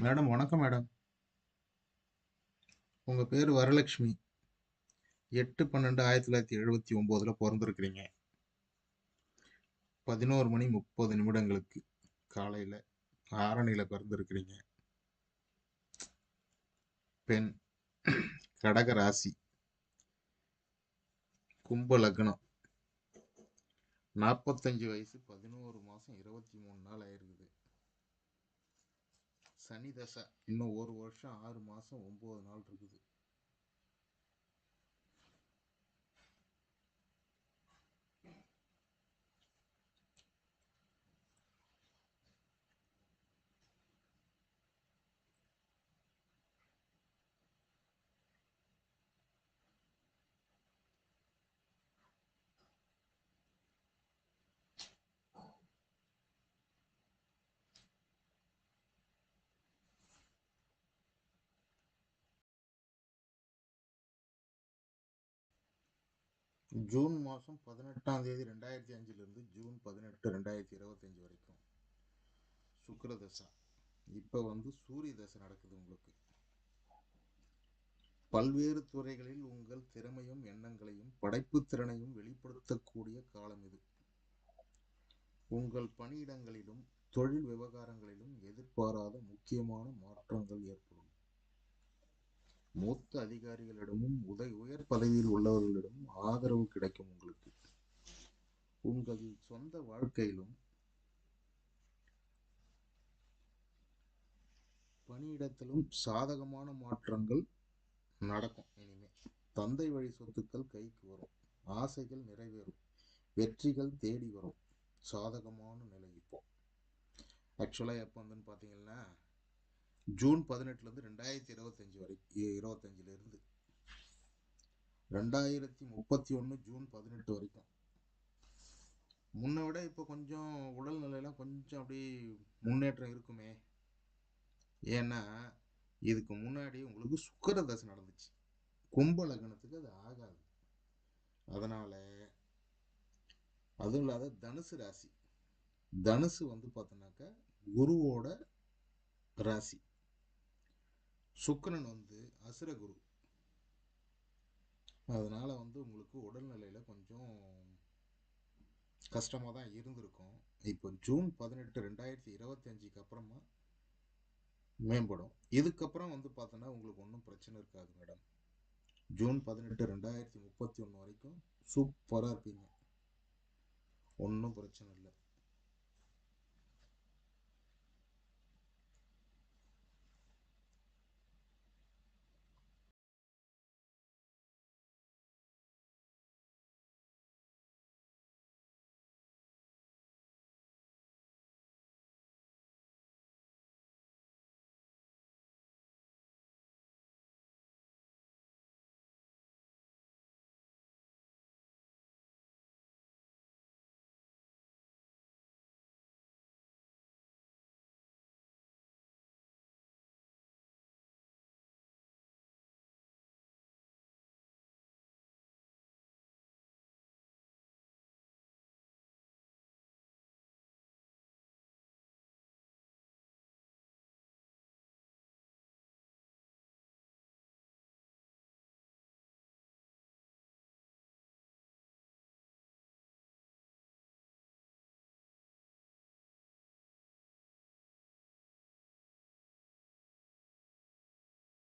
Madam வணக்கம் madam. உங்கள் பேர் வரலட்சுமி. எட்டு பன்னெண்டு ஆயிரத்தி தொள்ளாயிரத்தி எழுபத்தி ஒம்போதில் பிறந்திருக்கிறீங்க. பதினோரு மணி முப்பது நிமிடங்களுக்கு காலையில் ஆரணியில் பிறந்திருக்கிறீங்க. பெண் கடக ராசி. கும்ப லக்னம். நாற்பத்தஞ்சு வயசு பதினோரு மாதம் இருபத்தி மூணு நாள் ஆயிருக்குது. சனி தசை. இன்னும் ஒரு வருஷம் ஆறு மாதம் ஒம்பது நாள் இருக்குது. ஜூன் மாதம் பதினெட்டாம் தேதி ரெண்டாயிரத்தி அஞ்சுலேருந்து ஜூன் பதினெட்டு ரெண்டாயிரத்தி இருபத்தஞ்சி வரைக்கும். சுக்கர தசை. இப்போ வந்து சூரிய தசை நடக்குது உங்களுக்கு. பல்வேறு துறைகளில் உங்கள் திறமையும் எண்ணங்களையும் படைப்பு திறனையும் வெளிப்படுத்தக்கூடிய காலம் இது. உங்கள் பணியிடங்களிலும் தொழில் விவகாரங்களிலும் எதிர்பாராத முக்கியமான மாற்றங்கள் ஏற்படும். மூத்த அதிகாரிகளிடமும் உதவி உயர் பதவியில் உள்ளவர்களிடமும் ஆதரவு கிடைக்கும் உங்களுக்கு. உங்கள் சொந்த வாழ்க்கையிலும் பணியிடத்திலும் சாதகமான மாற்றங்கள் நடக்கும். இனிமே தந்தை வழி சொத்துக்கள் கைக்கு வரும். ஆசைகள் நிறைவேறும். வெற்றிகள் தேடி வரும். சாதகமான நிலை இப்போ. ஆக்சுவலாக எப்போ வந்துன்னு பார்த்தீங்கன்னா ஜூன் பதினெட்டுலேருந்து ரெண்டாயிரத்தி இருபத்தஞ்சி வரை இருபத்தஞ்சிலேருந்து. ரெண்டாயிரத்தி முப்பத்தி ஒன்று ஜூன் பதினெட்டு வரைக்கும். முன்னை விட இப்போ கொஞ்சம் உடல்நிலையெல்லாம் கொஞ்சம் அப்படி முன்னேற்றம் இருக்குமே. ஏன்னா இதுக்கு முன்னாடி உங்களுக்கு சுக்கர தசை நடந்துச்சு. கும்ப லக்னத்துக்கு அது ஆகாது. அதனால் அதுவும் இல்லாத தனுசு ராசி. தனுசு வந்து பார்த்தோன்னாக்கா குருவோட ராசி. சுக்கரன் வந்து அசுரகுரு அதனால் வந்து உங்களுக்கு உடல்நிலையில் கொஞ்சம் கஷ்டமாக தான் இருந்திருக்கும். இப்போ ஜூன் பதினெட்டு ரெண்டாயிரத்தி இருபத்தஞ்சிக்கு அப்புறமா மேம்படும். இதுக்கப்புறம் வந்து பார்த்தோன்னா உங்களுக்கு ஒன்றும் பிரச்சனை இருக்காது மேடம். ஜூன் பதினெட்டு ரெண்டாயிரத்தி முப்பத்தி ஒன்று வரைக்கும் சூப்பராக இருப்பீங்க. ஒன்றும் பிரச்சனை இல்லை.